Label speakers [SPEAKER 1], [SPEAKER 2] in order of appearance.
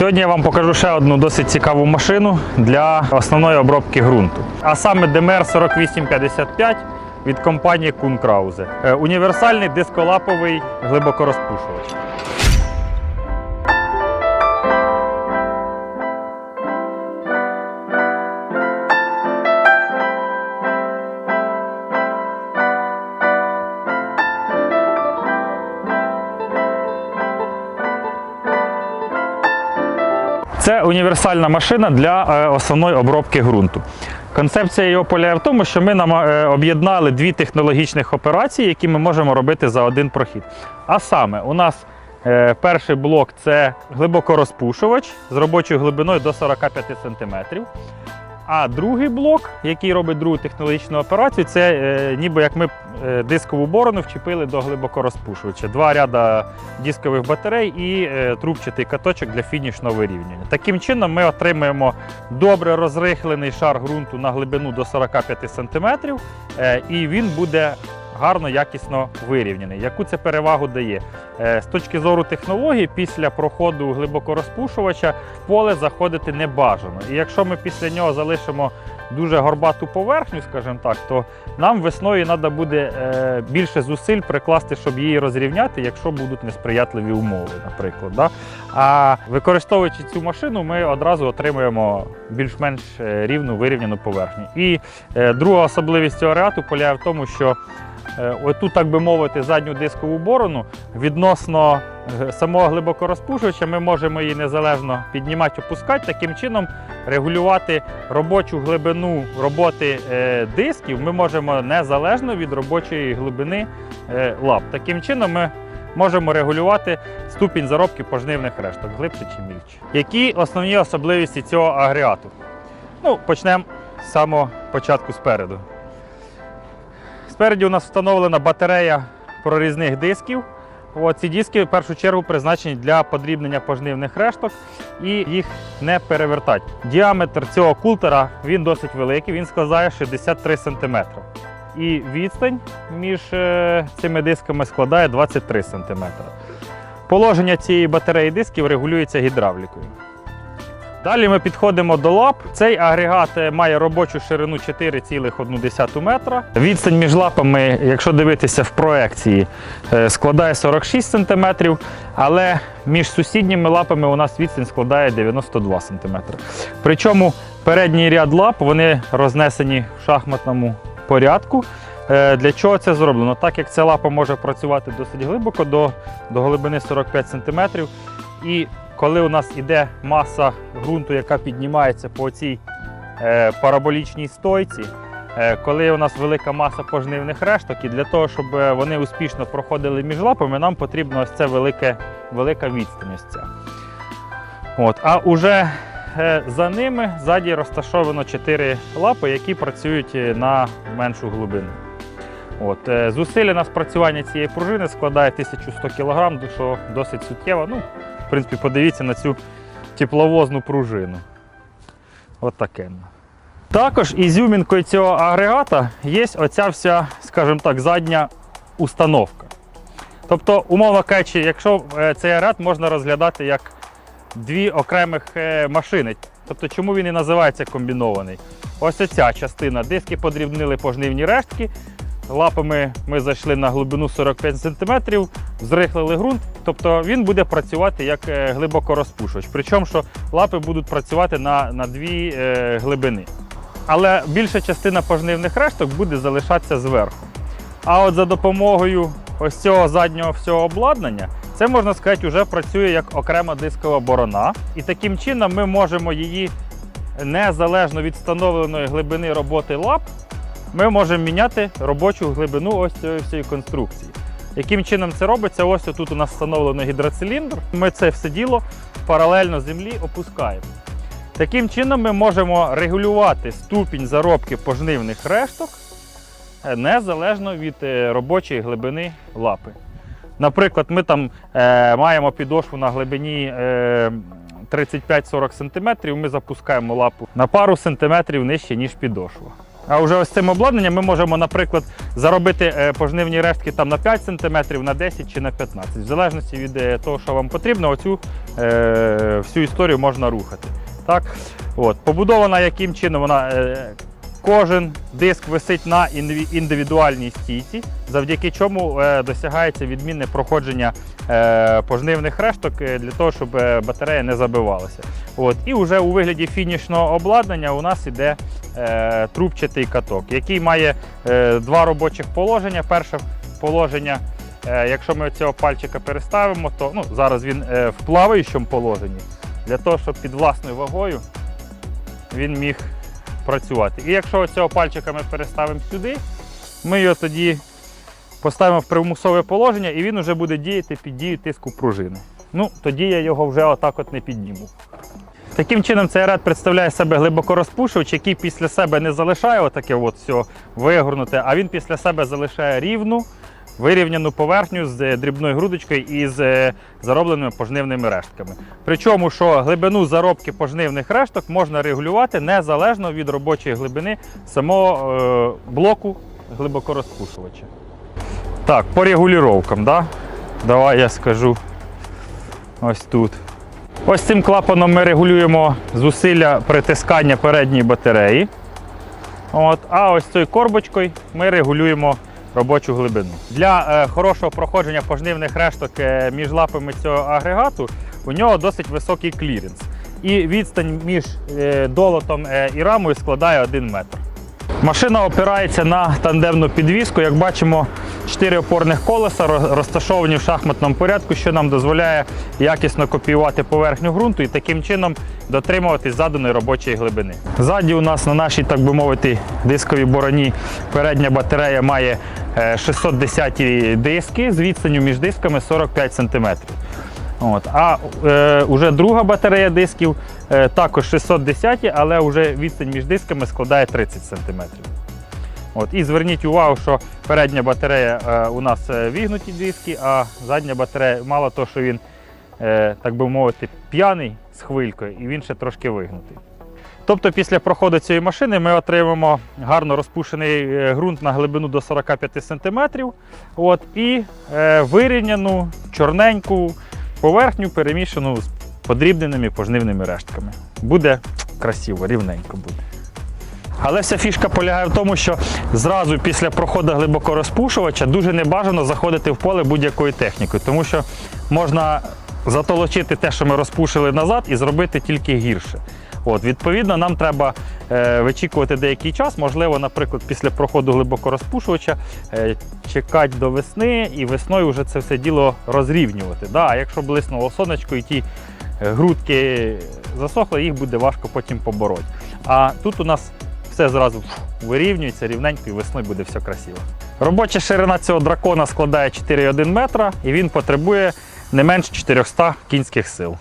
[SPEAKER 1] Сьогодні я вам покажу ще одну досить цікаву машину для основної обробки ґрунту. А саме DMR 4855 від компанії Krause. Е, Універсальний дисколаповий глибокорозпушувач. Це універсальна машина для е, основної обробки ґрунту. Концепція його полягає в тому, що ми е, об'єднали дві технологічних операції, які ми можемо робити за один прохід. А саме, у нас е, перший блок це глибокорозпушувач з робочою глибиною до 45 см. А другий блок, який робить другу технологічну операцію, це е, ніби як ми е, дискову борону вчепили до глибокорозпушувача. Два ряда дискових батарей і е, трубчатий каточок для фінішного вирівнювання. Таким чином ми отримаємо добре розрихлений шар ґрунту на глибину до 45 см, е, і він буде гарно, якісно вирівняний. Яку це перевагу дає? Е, З точки зору технології, після проходу глибокорозпушувача поле заходити не бажано. І якщо ми після нього залишимо дуже горбату поверхню, скажімо так, то нам весною треба буде е, більше зусиль прикласти, щоб її розрівняти, якщо будуть несприятливі умови, наприклад. Да? А використовуючи цю машину, ми одразу отримуємо більш-менш е, рівну вирівняну поверхню. І друга особливість цього ареату полягає в тому, що оту, так би мовити, задню дискову борону відносно е, самого глибокорозпушувача ми можемо її незалежно піднімати, опускати, таким чином регулювати робочу глибину роботи е, дисків ми можемо незалежно від робочої глибини е, лап. Таким чином ми можемо регулювати ступінь заробки пожнивних решток, глибше чи мільче. Які основні особливості цього агрегату? Ну, почнемо з самого початку спереду. Спереді у нас встановлена батарея прорізних дисків. Ці диски в першу чергу призначені для подрібнення пожнивних решток і їх не перевертати. Діаметр цього култера він досить великий, він складає 63 см. І відстань між е, цими дисками складає 23 см. Положення цієї батареї дисків регулюється гідравлікою. Далі ми підходимо до лап. Цей агрегат е, має робочу ширину 4,1 метра. Відстань між лапами, якщо дивитися в проекції, е, складає 46 см, але між сусідніми лапами у нас відстань складає 92 см. Причому передній ряд лап вони рознесені в шахматному порядку. Е, Для чого це зроблено? Так як ця лапа може працювати досить глибоко до, до глибини 45 см. І коли у нас іде маса ґрунту, яка піднімається по цій е, параболічній стойці, е, коли у нас велика маса пожнивних решток, і для того, щоб е, вони успішно проходили між лапами, нам потрібна ось ця велике, велика відстань. Ось ця. От. А уже за ними ззаді розташовано 4 лапи, які працюють на меншу глибину. От, зусилля на спрацювання цієї пружини складає 1100 кг, що досить суттєво. Ну, принципі, подивіться на цю тепловозну пружину. От таке. Також ізюмінкою цього агрегата є оця вся, скажімо так, задня установка. Тобто, умовно кажучи, якщо е, цей агрегат можна розглядати як дві окремих е, машини. Тобто, чому він і називається комбінований? Ось оця частина. Диски подрібнили пожнивні рештки. Лапами ми зайшли на глибину 45 см, зрихлили ґрунт. Тобто він буде працювати як е, глибокорозпушувач. Причому що лапи будуть працювати на, на дві е, глибини. Але більша частина пожнивних решток буде залишатися зверху. А от за допомогою ось цього заднього всього обладнання, це можна сказати, вже працює як окрема дискова борона. І таким чином ми можемо її незалежно від встановленої глибини роботи лап, ми можемо міняти робочу глибину ось цієї всієї конструкції. Яким чином це робиться? Ось тут у нас встановлено гідроциліндр. Ми це все діло паралельно землі опускаємо. Таким чином ми можемо регулювати ступінь заробки пожнивних решток е, незалежно від е, робочої глибини лапи. Наприклад, ми там е, маємо підошву на глибині е, 35-40 см, ми запускаємо лапу на пару сантиметрів нижче, ніж підошва. А вже ось цим обладнанням ми можемо, наприклад, заробити е, пожнивні рештки там на 5 см, на 10 чи на 15 В залежності від е, того, що вам потрібно, оцю е, всю історію можна рухати. Так? От. Побудована яким чином вона. Кожен диск висить на індивідуальній стійці, завдяки чому е, досягається відмінне проходження е, пожнивних решток е, для того, щоб батарея не забивалася. От. І вже у вигляді фінішного обладнання у нас іде е, трубчатий каток, який має два робочих положення. Перше положення, якщо ми цього пальчика переставимо, то ну, зараз він в плаваючому положенні, для того, щоб під власною вагою він міг працювати. І якщо цього пальчика ми переставимо сюди, ми його тоді поставимо в примусове положення і він вже буде діяти під дію тиску пружини. Ну, тоді я його вже отак от не підніму. Таким чином, цей ряд представляє себе глибокорозпушувач, який після себе не залишає отаке от все вигорнуте, а він після себе залишає рівну, вирівняну поверхню з е, дрібною грудочкою і з е, заробленими пожнивними рештками. Причому, що глибину заробки пожнивних решток можна регулювати незалежно від робочої глибини самого е, блоку глибокорозпушувача. Так, по регулюванням, да? давай я скажу ось тут. Ось цим клапаном ми регулюємо зусилля притискання передньої батареї. От, а ось цією корбочкою ми регулюємо робочу глибину. Для е, хорошого проходження пожнивних решток е, між лапами цього агрегату у нього досить високий кліренс. І відстань між е, долотом і рамою складає 1 метр. Машина опирається на тандемну підвіску. Як бачимо, чотири опорних колеса розташовані в шахматному порядку, що нам дозволяє якісно копіювати поверхню ґрунту і таким чином дотримуватись заданої робочої глибини. Ззаді у нас на нашій, так би мовити, дисковій бороні передня батарея має е, 610 диски з відстанню між дисками 45 см. От. А е, уже друга батарея дисків е, також 610, але вже відстань між дисками складає 30 см. От. І зверніть увагу, що передня батарея е, у нас е, вігнуті диски, а задня батарея, мало того, що він, е, так би мовити, п'яний з хвилькою, і він ще трошки вигнутий. Тобто після проходу цієї машини ми отримаємо гарно розпушений е, ґрунт на глибину до 45 см от, і е, вирівняну чорненьку поверхню, перемішану з подрібненими пожнивними рештками. Буде красиво, рівненько буде. Але вся фішка полягає в тому, що зразу після проходу глибокорозпушувача дуже небажано заходити в поле будь-якою технікою, тому що можна затолочити те, що ми розпушили назад, і зробити тільки гірше. От, відповідно, нам треба вичікувати деякий час, можливо, наприклад, після проходу глибокорозпушувача е, чекати до весни і весною вже це все діло розрівнювати. Да, а якщо блиснуло сонечко і ті е, грудки засохли, їх буде важко потім побороти. А тут у нас все зразу вирівнюється рівненько і весною буде все красиво. Робоча ширина цього дракона складає 4,1 метра і він потребує не менш 400 кінських сил.